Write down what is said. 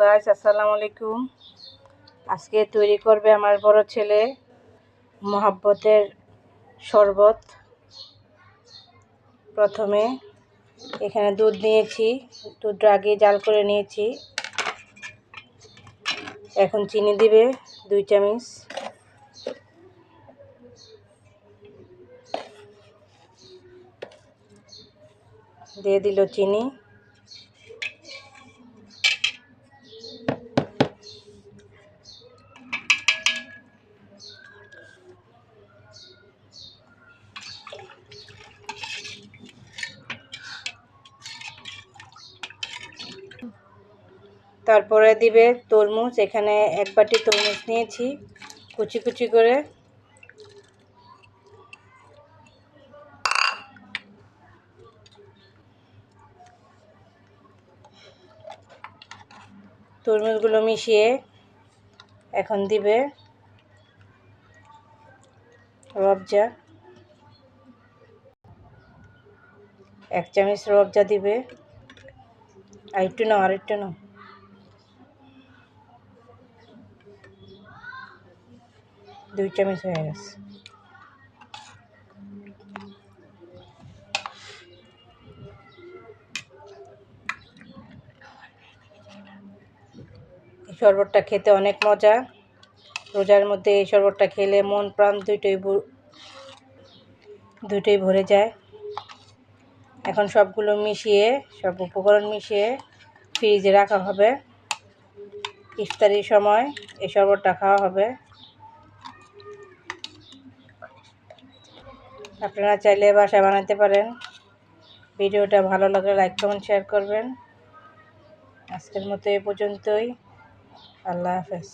Guys আসসালামু আলাইকুম। আজকে তৈরি করবে আমার বড় ছেলে মহাব্বতের শরবত। প্রথমে এখানে দুধ নিয়েছি দুধটা আগে জাল করে নিয়েছি। এখন চিনি দিবে, দুই চামচ। দিয়ে দিল চিনি। তারপরে দিবে তরমুজ, এখানে এক বাটি তরমুজ নিয়েছি, কুচি কুচি করে। তরমুজগুলো মিশিয়ে এখন দিবে রবজা। এক চামচ রবজা দিবে। আর একটু নাও, আর একটু নাও। দুই চামচ হয়ে গেছে। শরবতটা খেতে অনেক মজা। রোজার মধ্যে এই শরবতটা খেলে মন প্রাণ দুইটাই দুইটাই ভরে যায়। এখন সবগুলো মিশিয়ে, সব উপকরণ মিশিয়ে ফ্রিজে রাখা হবে। ইফতারির সময় এই শরবতটা খাওয়া হবে। আপনারা চাইলে বাসা বানাতে পারেন। ভিডিওটা ভালো লাগলে লাইক, কমেন্ট, শেয়ার করবেন। আজকের মতো এ পর্যন্তই। আল্লাহ হাফেজ।